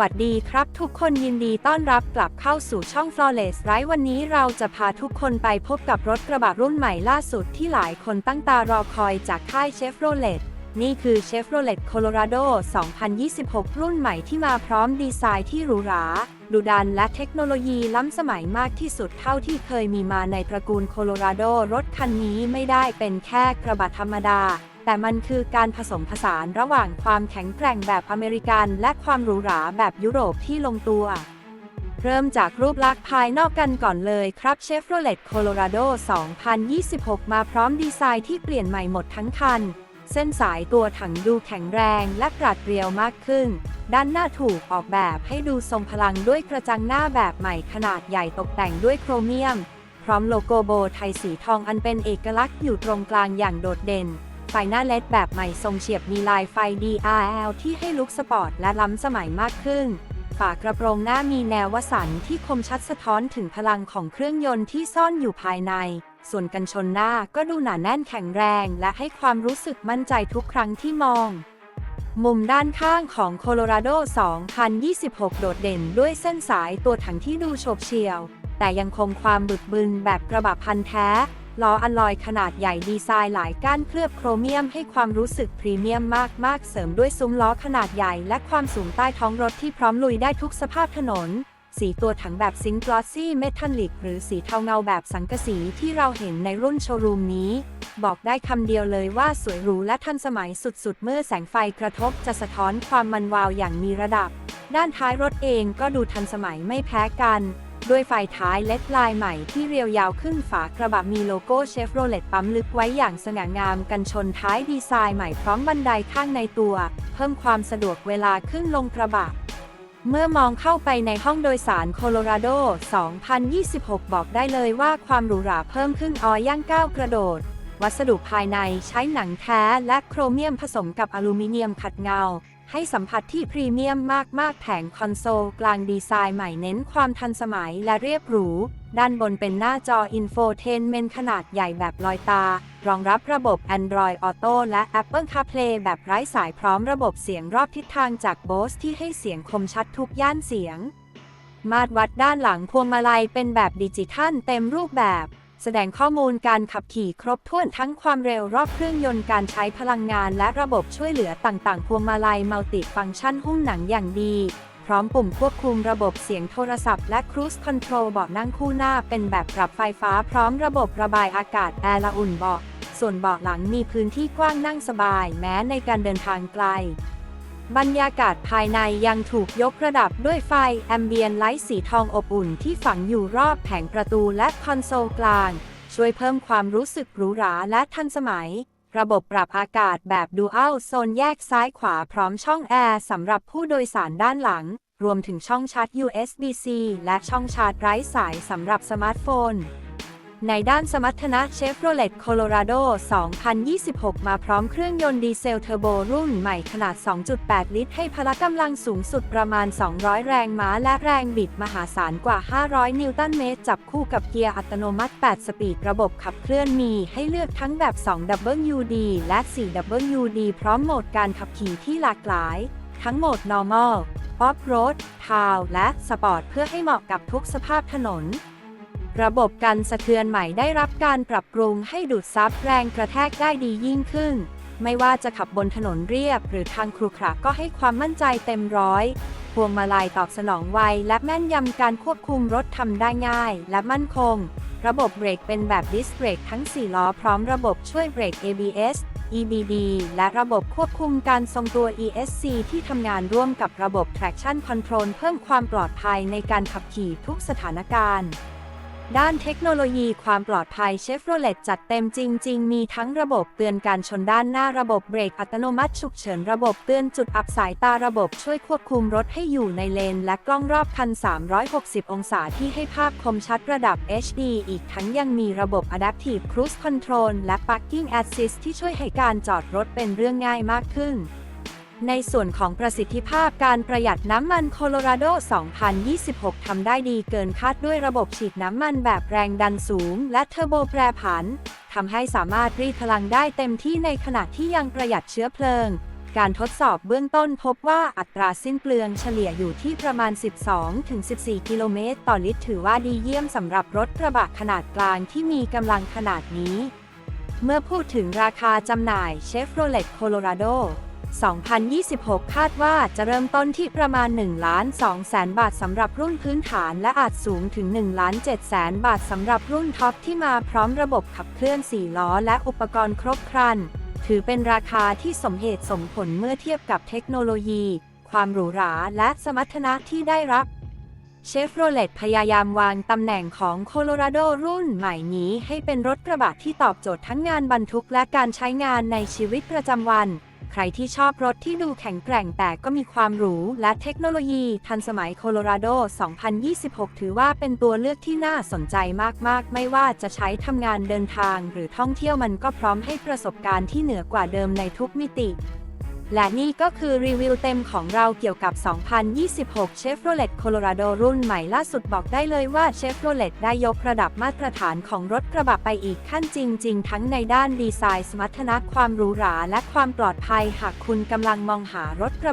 วัสดีครับทุกคนยินดีต้อนรับกลับเข้าสู่ช่อง Flawless r i วันนี้เราจะพาทุกคนไปพบกับรถกระบะรุ่นใหม่ล่าสุดที่หลายคนตั้งตารอคอยจากค่าย Chevrolet นี่คือ Chevrolet Colorado 2026 รุ่นใหม่ที่มาพร้อมดีไซน์ที่หรูหราดุดันและเทคโนโลยีล้ำสมัยมากที่สุดเท่าที่เคยมีมาในตระกูล Colorado รถคันนี้ไม่ได้เป็นแค่กระบะธรรมดา แต่มันคือการผสมผสานระหว่างความแข็งแกร่งแบบอเมริกันและความหรูหราแบบยุโรปที่ลงตัว เริ่มจากรูปลักษณ์ภายนอกกันก่อนเลยครับ Chevrolet Colorado 2026 มาพร้อมดีไซน์ที่เปลี่ยนใหม่หมดทั้งคัน เส้นสายตัวถังดูแข็งแรงและปราดเปรียวมากขึ้น ด้านหน้าถูกออกแบบให้ดูทรงพลังด้วยกระจังหน้าแบบใหม่ขนาดใหญ่ตกแต่งด้วยโครเมียม พร้อมโลโก้โบไทยสีทองอันเป็นเอกลักษณ์อยู่ตรงกลางอย่างโดดเด่น ไฟหน้าเลดแบบใหม่ทรงเฉียบมีลายไฟ DRL ที่ให้ลุคสปอร์ตและล้ำสมัยมากขึ้น ฝากระโปรงหน้ามีแนววสันที่คมชัดสะท้อนถึงพลังของเครื่องยนต์ที่ซ่อนอยู่ภายใน ส่วนกันชนหน้าก็ดูหนาแน่นแข็งแรงและให้ความรู้สึกมั่นใจทุกครั้งที่มองมุมด้านข้างของ Colorado 2026 โดดเด่นด้วยเส้นสายตัวถังที่ดูโฉบเฉี่ยว แต่ยังคงความบึกบึนแบบกระบะพันแท้ ล้ออัลลอยขนาดใหญ่ดีไซน์หลายก้านเคลือบโครเมียมให้ความรู้สึกพรีเมียมมาก ๆ เสริมด้วยซุ้มล้อขนาดใหญ่ และความสูงใต้ท้องรถที่พร้อมลุยได้ทุกสภาพถนน สีตัวถังแบบซิงค์กลอสซี่เมทัลลิก หรือสีเทาเงาแบบสังกะสีที่เราเห็นในรุ่นโชว์รูมนี้ บอกได้คำเดียวเลยว่าสวยหรูและทันสมัยสุด ๆ เมื่อแสงไฟกระทบจะสะท้อนความมันวาวอย่างมีระดับ ด้านท้ายรถเองก็ดูทันสมัยไม่แพ้กัน ด้วยไฟท้ายเล็ดลายใหม่ที่เรียวยาวขึ้นฝากระบะมีโลโก้เชฟโรเลตปั๊มลึกไว้อย่างสง่างามกันชนท้ายดีไซน์ใหม่พร้อมบันไดข้างในตัว เพิ่มความสะดวกเวลาขึ้นลงกระบะเมื่อมองเข้าไปในห้องโดยสารโคโลราโด 2026 บอกได้เลยว่าความหรูหราเพิ่มขึ้นออย่างก้าวกระโดด วัสดุภายในใช้หนังแท้และโครเมียมผสมกับอลูมิเนียมขัดเงา ให้สัมผัสที่พรีเมียมมาก ๆ แผงคอนโซลกลางดีไซน์ใหม่เน้นความทันสมัยและเรียบหรู ด้านบนเป็นหน้าจออินโฟเทนเมนขนาดใหญ่แบบลอยตา รองรับระบบ Android Auto และ Apple CarPlay แบบไร้สายพร้อมระบบเสียงรอบทิศทางจาก Bose ที่ให้เสียงคมชัดทุกย่านเสียง มาตรวัดด้านหลังพวงมาลัยเป็นแบบดิจิทัลเต็มรูปแบบ แสดงข้อมูลการขับขี่ครบถ้วนทั้งความเร็วรอบเครื่องยนต์การใช้พลังงานและระบบช่วยเหลือต่างๆ พวงมาลัยมัลติฟังก์ชันหุ้มหนังอย่างดี พร้อมปุ่มควบคุมระบบเสียงโทรศัพท์และครูซคอนโทรลเบาะนั่งคู่หน้าเป็นแบบปรับไฟฟ้าพร้อมระบบระบายอากาศแอร์ละอุ่นเบาะส่วนเบาะหลังมีพื้นที่กว้างนั่งสบายแม้ในการเดินทางไกล บรรยากาศภายในยังถูกยกระดับด้วยไฟ แอมเบียนไลท์สีทองอบอุ่นที่ฝังอยู่รอบแผงประตูและคอนโซลกลาง ช่วยเพิ่มความรู้สึกหรูหราและทันสมัย ระบบปรับอากาศแบบดูอัลโซนแยกซ้ายขวาพร้อมช่องแอร์สำหรับผู้โดยสารด้านหลัง รวมถึงช่องชาร์จ USB-C และช่องชาร์จไร้สายสำหรับสมาร์ทโฟน ในด้านสมรรถนะ Chevrolet Colorado 2026 มาพร้อมเครื่องยนต์ดีเซลเทอร์โบรุ่นใหม่ขนาด 2.8 ลิตร ให้พละกำลังสูงสุดประมาณ 200 แรงม้าและแรงบิดมหาศาลกว่า 500 นิวตันเมตร จับคู่กับเกียร์อัตโนมัติ 8 สปีดระบบขับเคลื่อนมีให้เลือกทั้งแบบ 2WD และ 4WD พร้อมโหมดการขับขี่ที่หลากหลาย ทั้งโหมด normal off road town และ sport เพื่อให้เหมาะกับทุกสภาพถนน ระบบกันสะเทือนใหม่ได้รับการปรับปรุงให้ดูดซับแรงกระแทกได้ดียิ่งขึ้น ไม่ว่าจะขับบนถนนเรียบ หรือทางครุขระก็ให้ความมั่นใจเต็มร้อย พวงมาลัยตอบสนองไวและแม่นยำการควบคุมรถทำได้ง่ายและมั่นคง ระบบเบรกเป็นแบบดิสเบรกทั้ง 4 ล้อพร้อมระบบช่วยเบรก ABS EBD และระบบควบคุมการทรงตัว ESC ที่ทำงานร่วมกับระบบ traction control เพิ่มความปลอดภัยในการขับขี่ทุกสถานการณ์ ด้านเทคโนโลยีความปลอดภัยเชฟโรเลตจัดเต็มจริง ๆ มีทั้งระบบเตือนการชนด้านหน้าระบบเบรกอัตโนมัติฉุกเฉินระบบเตือนจุดอับสายตาระบบช่วยควบคุมรถให้อยู่ในเลน และกล้องรอบคัน 360 องศาที่ให้ภาพคมชัดระดับ HD อีกทั้งยังมีระบบ Adaptive Cruise Control และ Parking Assist ที่ช่วยให้การจอดรถเป็นเรื่องง่ายมากขึ้น ในส่วนของประสิทธิภาพการประหยัดน้ำมันโคโลราโด 2026 ทำได้ดีเกินคาดด้วยระบบฉีดน้ำมันแบบแรงดันสูง และเทอร์โบแปรผัน ทำให้สามารถรีดพลังได้เต็มที่ในขณะที่ยังประหยัดเชื้อเพลิง การทดสอบเบื้องต้นพบว่าอัตราสิ้นเปลืองเฉลี่ยอยู่ที่ประมาณ 12-14 กิโลเมตร ต่อลิตร ถือว่าดีเยี่ยมสำหรับรถกระบะขนาดกลางที่มีกำลังขนาดนี้ เมื่อพูดถึงราคาจำหน่าย Chevrolet Colorado 2026 คาดว่าจะเริ่มต้นที่ประมาณ1ล้าน2แสนบาทสำหรับรุ่นพื้นฐานและอาจสูงถึง1ล้าน7แสนบาทสำหรับรุ่นท็อปที่มาพร้อมระบบขับเคลื่อน 4 ล้อและอุปกรณ์ครบครัน ถือเป็นราคาที่สมเหตุสมผลเมื่อเทียบกับเทคโนโลยี ความหรูหราและสมรรถนะที่ได้รับเชฟโรเลตพยายามวางตำแหน่งของโคโลราโดรุ่นใหม่นี้ให้เป็นรถกระบะที่ตอบโจทย์ทั้งงานบรรทุกและการใช้งานในชีวิตประจำวัน ใครที่ชอบรถที่ดูแข็งแกร่งแต่ก็มีความหรู และเทคโนโลยีทันสมัยโคโลราโด 2026 ถือว่าเป็นตัวเลือกที่น่าสนใจมาก ๆ ไม่ว่าจะใช้ทำงานเดินทาง หรือท่องเที่ยวมันก็พร้อมให้ประสบการณ์ที่เหนือกว่าเดิมในทุกมิติ และนี่ก็คือรีวิวเต็มของเราเกี่ยวกับ 2026 Chevrolet Colorado รุ่นใหม่ล่าสุดบอกได้เลยว่า Chevrolet ได้ยกระดับมาตรฐานของรถกระบะไปอีกขั้นจริง ๆ ทั้งในด้านดีไซน์สมรรถนะความหรูหรา และความปลอดภัยหากคุณกำลังมองหารถกระบะ